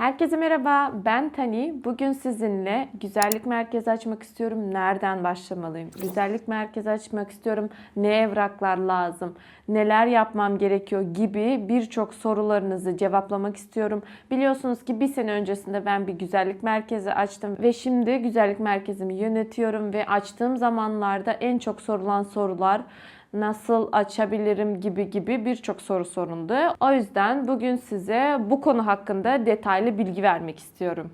Herkese merhaba, ben Tani. Bugün sizinle güzellik merkezi açmak istiyorum. Nereden başlamalıyım? Güzellik merkezi açmak istiyorum. Ne evraklar lazım? Neler yapmam gerekiyor gibi birçok sorularınızı cevaplamak istiyorum. Biliyorsunuz ki bir sene öncesinde ben bir güzellik merkezi açtım ve şimdi güzellik merkezimi yönetiyorum ve açtığım zamanlarda en çok sorulan sorular nasıl açabilirim gibi gibi birçok soru sorundu. O yüzden bugün size bu konu hakkında detaylı bilgi vermek istiyorum.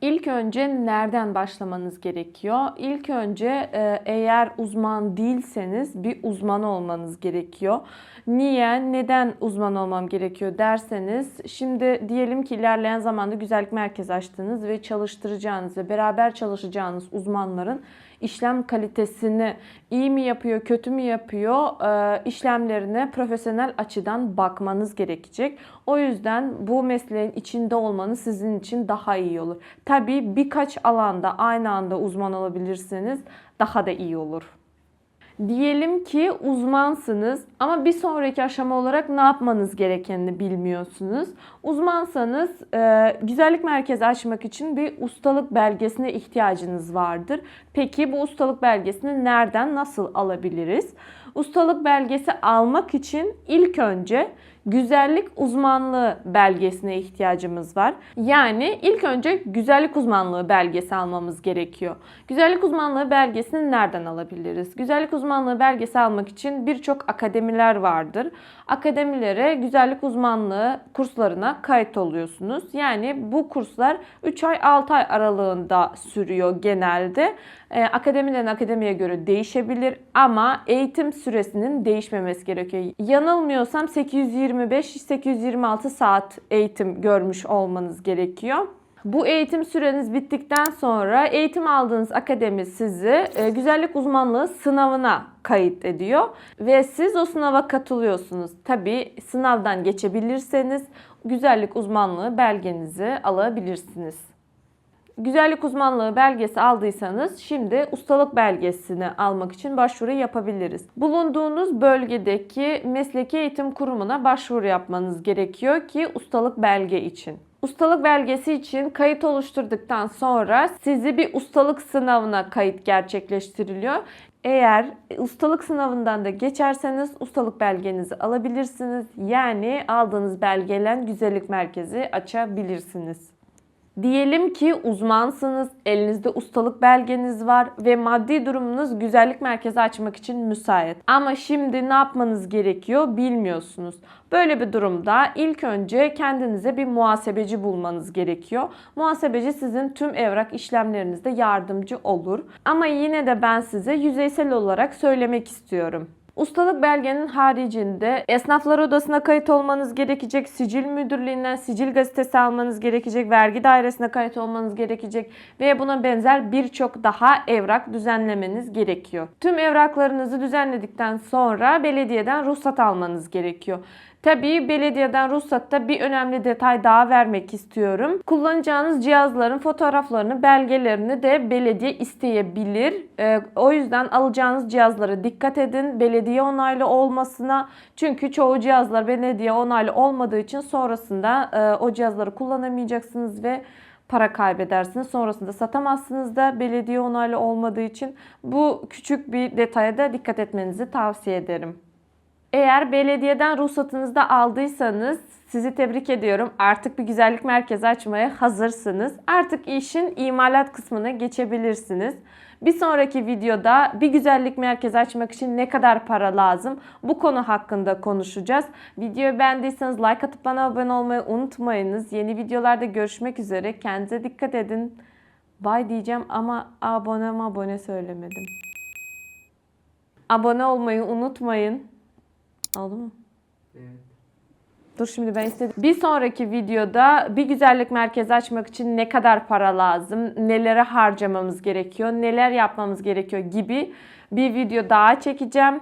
İlk önce nereden başlamanız gerekiyor? İlk önce e, eğer uzman değilseniz bir uzman olmanız gerekiyor. Niye, neden uzman olmam gerekiyor derseniz şimdi diyelim ki ilerleyen zamanda güzellik merkezi açtınız ve çalıştıracağınız ve beraber çalışacağınız uzmanların işlem kalitesini iyi mi yapıyor, kötü mü yapıyor e, işlemlerine profesyonel açıdan bakmanız gerekecek. O yüzden bu mesleğin içinde olmanız sizin için daha iyi olur. Tabii birkaç alanda aynı anda uzman olabilirseniz daha da iyi olur. Diyelim ki uzmansınız ama bir sonraki aşama olarak ne yapmanız gerekenini bilmiyorsunuz. Uzmansanız e, güzellik merkezi açmak için bir ustalık belgesine ihtiyacınız vardır. Peki bu ustalık belgesini nereden nasıl alabiliriz? Ustalık belgesi almak için ilk önce güzellik uzmanlığı belgesine ihtiyacımız var. Yani ilk önce güzellik uzmanlığı belgesi almamız gerekiyor. Güzellik uzmanlığı belgesini nereden alabiliriz? Güzellik uzmanlığı belgesi almak için birçok akademiler vardır. Akademilere güzellik uzmanlığı kurslarına kayıt oluyorsunuz. Yani bu kurslar 3 ay 6 ay aralığında sürüyor genelde. Ee, akademiden akademiye göre değişebilir ama eğitim süresinin değişmemesi gerekiyor. Yanılmıyorsam 825-826 saat eğitim görmüş olmanız gerekiyor. Bu eğitim süreniz bittikten sonra eğitim aldığınız akademi sizi e, güzellik uzmanlığı sınavına kayıt ediyor ve siz o sınava katılıyorsunuz. Tabi sınavdan geçebilirseniz güzellik uzmanlığı belgenizi alabilirsiniz. Güzellik uzmanlığı belgesi aldıysanız şimdi ustalık belgesini almak için başvuru yapabiliriz. Bulunduğunuz bölgedeki mesleki eğitim kurumuna başvuru yapmanız gerekiyor ki ustalık belge için. Ustalık belgesi için kayıt oluşturduktan sonra sizi bir ustalık sınavına kayıt gerçekleştiriliyor. Eğer ustalık sınavından da geçerseniz ustalık belgenizi alabilirsiniz. Yani aldığınız belgeyle güzellik merkezi açabilirsiniz. Diyelim ki uzmansınız, elinizde ustalık belgeniz var ve maddi durumunuz güzellik merkezi açmak için müsait. Ama şimdi ne yapmanız gerekiyor bilmiyorsunuz. Böyle bir durumda ilk önce kendinize bir muhasebeci bulmanız gerekiyor. Muhasebeci sizin tüm evrak işlemlerinizde yardımcı olur. Ama yine de ben size yüzeysel olarak söylemek istiyorum. Ustalık belgenin haricinde esnaflar odasına kayıt olmanız gerekecek, sicil müdürlüğünden sicil gazetesi almanız gerekecek, vergi dairesine kayıt olmanız gerekecek ve buna benzer birçok daha evrak düzenlemeniz gerekiyor. Tüm evraklarınızı düzenledikten sonra belediyeden ruhsat almanız gerekiyor. Tabii belediyeden ruhsatta bir önemli detay daha vermek istiyorum. Kullanacağınız cihazların fotoğraflarını, belgelerini de belediye isteyebilir. Ee, o yüzden alacağınız cihazlara dikkat edin. Belediye onaylı olmasına. Çünkü çoğu cihazlar belediye onaylı olmadığı için sonrasında e, o cihazları kullanamayacaksınız ve para kaybedersiniz. Sonrasında satamazsınız da belediye onaylı olmadığı için bu küçük bir detaya da dikkat etmenizi tavsiye ederim. Eğer belediyeden ruhsatınızı da aldıysanız sizi tebrik ediyorum. Artık bir güzellik merkezi açmaya hazırsınız. Artık işin imalat kısmına geçebilirsiniz. Bir sonraki videoda bir güzellik merkezi açmak için ne kadar para lazım? Bu konu hakkında konuşacağız. Videoyu beğendiyseniz like atıp bana abone olmayı unutmayınız. Yeni videolarda görüşmek üzere. Kendinize dikkat edin. Bye diyeceğim ama abone abone söylemedim. Abone olmayı unutmayın. Oldu mu? Evet. Dur şimdi ben istedim. Bir sonraki videoda bir güzellik merkezi açmak için ne kadar para lazım, nelere harcamamız gerekiyor, neler yapmamız gerekiyor gibi bir video daha çekeceğim.